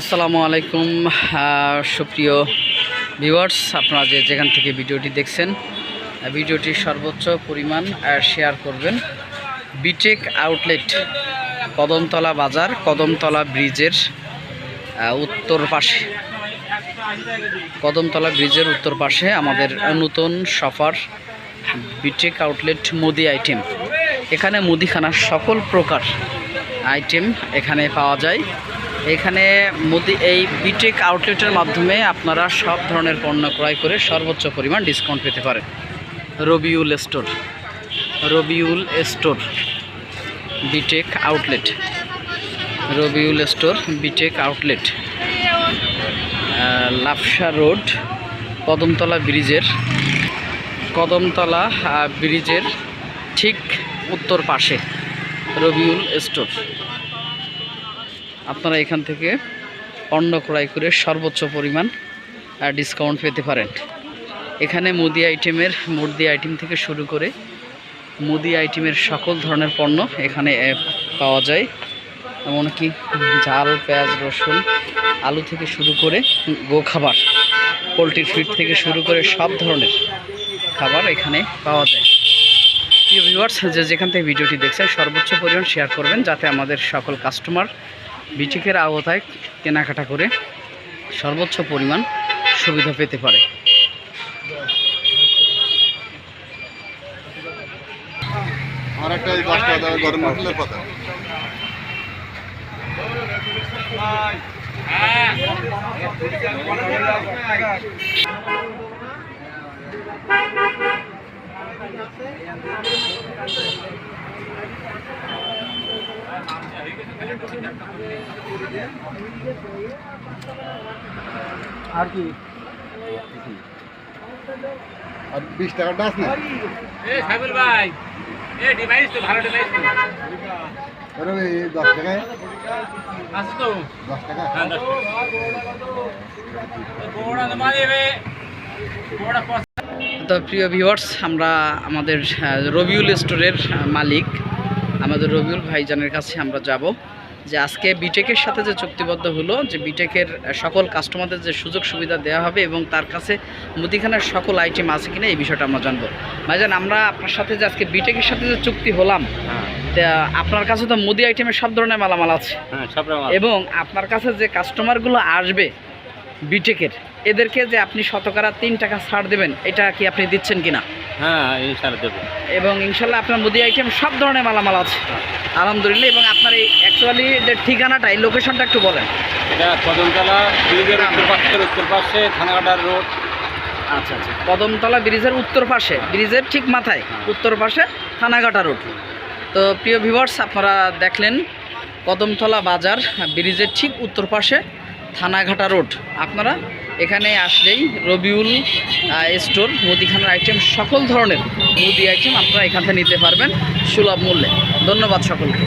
আসসালামু আলাইকুম। সুপ্রিয় ভিউয়ার্স, আপনারা যে যেখান থেকে ভিডিওটি দেখছেন ভিডিওটি সর্বোচ্চ পরিমাণ শেয়ার করবেন। বিটেক আউটলেট কদমতলা বাজার, কদমতলা ব্রিজের উত্তর পাশে। কদমতলা ব্রিজের উত্তর পাশে আমাদের নতুন সফার বিটেক আউটলেট মুদি আইটেম এখানে মুদিখানার সকল প্রকার আইটেম এখানে পাওয়া যায়। এখানে মুদি এই বিটেক আউটলেটের মাধ্যমে আপনারা সব ধরনের পণ্য ক্রয় করে সর্বোচ্চ পরিমাণ ডিসকাউন্ট পেতে পারেন। রবিউল স্টোর। রবিউল স্টোর বিটেক আউটলেট রবিউল স্টোর বিটেক আউটলেট লাফসা রোড, কদমতলা ব্রিজের কদমতলা ব্রিজের ঠিক উত্তর পাশে রবিউল স্টোর। আপনারা এখান থেকে পণ্য ক্রয় করে সর্বোচ্চ পরিমাণ ডিসকাউন্ট পেতে পারেন। এখানে মুদি আইটেমের, মুদি আইটেম থেকে শুরু করে মুদি আইটেমের সকল ধরনের পণ্য এখানে পাওয়া যায়। এমনকি ঝাল, পেঁয়াজ, রসুন, আলু থেকে শুরু করে গো খাবার পোলট্রির ফিড থেকে শুরু করে সব ধরনের খাবার এখানে পাওয়া যায়। প্রিয় ভিউয়ার্স যে যেখান থেকে ভিডিওটি দেখছেন, সর্বোচ্চ পরিমাণ শেয়ার করবেন যাতে আমাদের সকল কাস্টমার বিটিকের আওতায় কেনাকাটা করে সর্বোচ্চ পরিমাণ সুবিধা পেতে পারে। আর একটা এই দশ টাকা দামের গরম মশলার পাতা আর কি? আর বিশ টাকাটা আছে না? এ সাইবুল ভাই এ ডিভাইস তো ভালো ডিভাইস তো। আরে দশ টাকায়। আছে তো। দশ টাকা? হ্যাঁ দশ বড় তো প্রিয় ভিউয়ার্স আমরা আমাদের রবিউল স্টোরের মালিক। আমাদের রবিউল ভাইজানের কাছে আমরা যাব যে আজকে বিটেকের সাথে যে চুক্তিবদ্ধ হলো যে বিটেকের সকল কাস্টমারদের যে সুযোগ সুবিধা দেওয়া হবে এবং তার কাছে মুদিখানার সকল আইটেম আছে কিনা এই বিষয়টা আমরা জানব। ভাইজান আমরা আপনার সাথে যে আজকে বিটেকের সাথে যে চুক্তি হলাম তা আপনার কাছে তো মুদি আইটেমের সব ধরনের মালামাল আছে। হ্যাঁ সব রকম এবং আপনার কাছে যে কাস্টমারগুলো আসবে বিটেকের এদেরকে যে আপনি শতকরা তিন টাকা ছাড় দেবেন এটা কি আপনি দিচ্ছেন কিনা? হ্যাঁ ইনশাআল্লাহ দেবো। এবং ইনশাল্লাহ আপনার মুদি আইটেম সব ধরনের মালামাল আছে। আলহামদুলিল্লাহ এবং আপনার এই অ্যাকচুয়ালি যে ঠিকানাটা এই লোকেশনটা একটু বলেন। এটা কদমতলা ব্রিজের উত্তর পাশে থানাঘাটার রোড। আচ্ছা আচ্ছা। কদমতলা ব্রিজের উত্তর পাশে ব্রিজের ঠিক মাথায় উত্তর পাশে থানাঘাটা রোড। তো প্রিয় ভিউয়ার্স আপনারা দেখলেন কদমতলা বাজার ব্রিজের ঠিক উত্তর পাশে থানাঘাটা রোড। আপনারা এখানে আসলেই রবিউল স্টোর, মুদিখানার আইটেম সকল ধরনের মুদি আইটেম আপনারা এখান থেকে নিতে পারবেন সুলভ মূল্যে। ধন্যবাদ সকলকে।